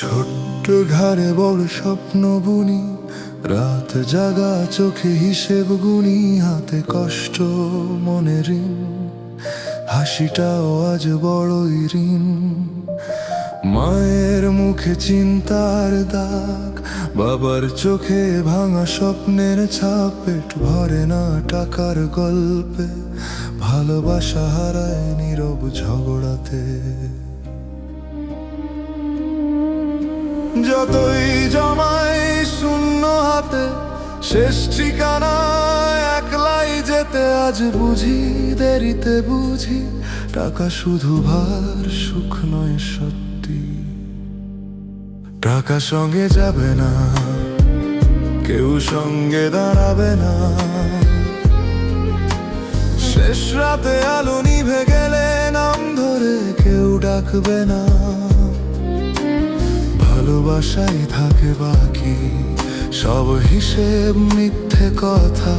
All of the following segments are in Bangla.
ছোট্ট ঘরে বড় স্বপ্ন বুনি, রাত জাগা চোখে হিসেব গুনি, হাতে কষ্ট মনে ঋণ, হাসিটাও আজ বড়ই ঋণ। মায়ের মুখে চিন্তার দাগ, বাবার চোখে ভাঙা স্বপ্নের ছাপ, পেট ভরে না টাকার গল্পে, ভালোবাসা হারায় নীরব ঝগড়াতে। যতই জমাই শূন্য হাতে, শেষ ঠিকানা একলাই যেতে আজ বুঝি, দেরিতে বুঝি, টাকা শুধু ভার, সুখ নয় সত্যি। টাকা সঙ্গে যাবে না, কেউ সঙ্গে দাঁড়াবে না। শেষ রাতে আলো নিভে গেলে নাম ধরে কেউ ডাকবে না। ভালোবাসাই থাকে বাকি সব হিসেব মিথ্যে কথা।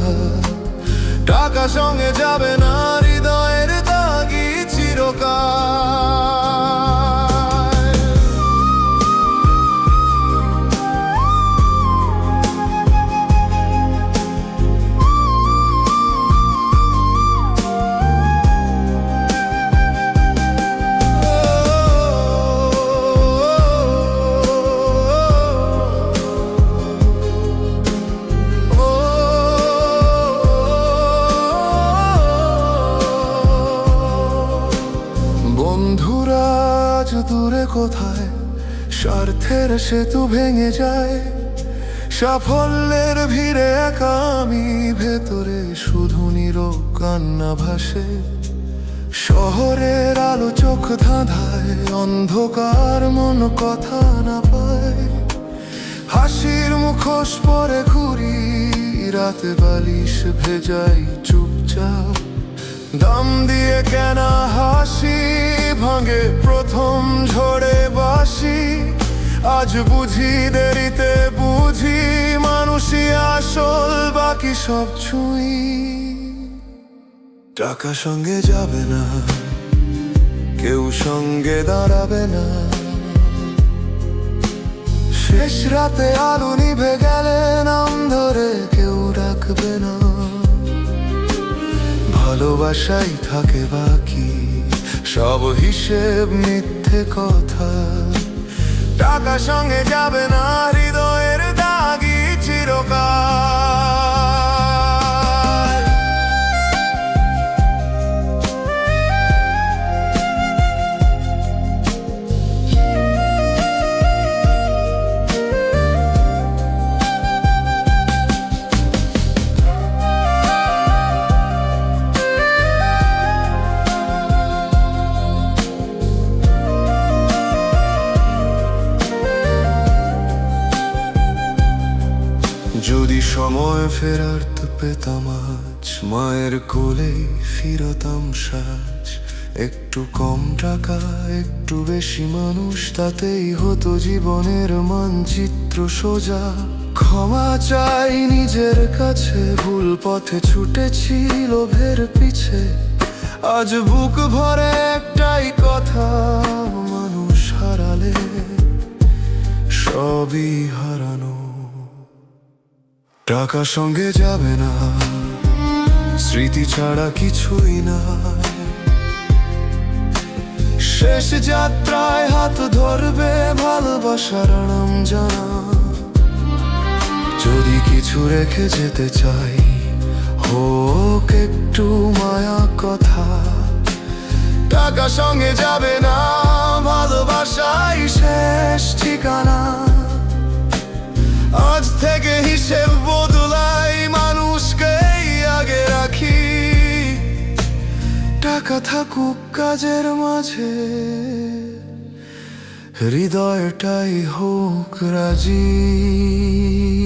টাকা সঙ্গে যাবে না কোথায়? স্বার্থের সেতু ভেঙে যায়। সাফল্যের ভিড়ে একা আমি ভেতরে শুধু নীরব কান্না ভাসে। শহরের আলো চোখ ধাঁধায়, অন্ধকার মন কথা না পায়। হাসির মুখোশ পরে ঘুরি, রাতে বালিশ ভেজাই চুপচাপ। দাম দিয়ে কেনা ভাঙে প্রথম ঝরে বাসি। আজ বুঝি দেরিতে বুঝি, মানুষই আসল, বাকি সব ছুঁই। টাকা সঙ্গে যাবে না, কেউ সঙ্গে দাঁড়াবে না। শেষ রাতে আলো নিভে গেলে নাম ধরে কেউ ডাকবে না। ভালোবাসাই থাকে বাকি। সব হিসেব মিথ্যে কথা। টাকা সঙ্গে যাবে না হৃদয়ের দাগি চিরকাল। যদি সময় ফেরার তো পেতাম আজ। মায়ের কোলে ফিরতাম সাজ। একটু কম টাকা, একটু বেশি মানুষ, তাতেই হতো জীবনের মানচিত্র সোজা। ক্ষমা চাই নিজের কাছে, ভুল পথে ছুটেছি লোভের পিছে। আজ বুক ভরে একটাই কথা, মানুষ হারালে সবই হারানো টাকা সঙ্গে যাবে না, স্মৃতি ছাড়া কিছুই না। শেষ যাত্রায় হাত ধরবে ভালোবাসার নাম জানা। যদি কিছু রেখে যেতে চাই, হোক একটু মায়া কথা। টাকা সঙ্গে যাবে না, ভালোবাসাই শেষ ঠিকানা। আজ থেকে হিসেব বদলাই মানুষকে আগে রাখি। টাকা থাকুক কাজের মাঝে হৃদয়টাই হোক রাজি।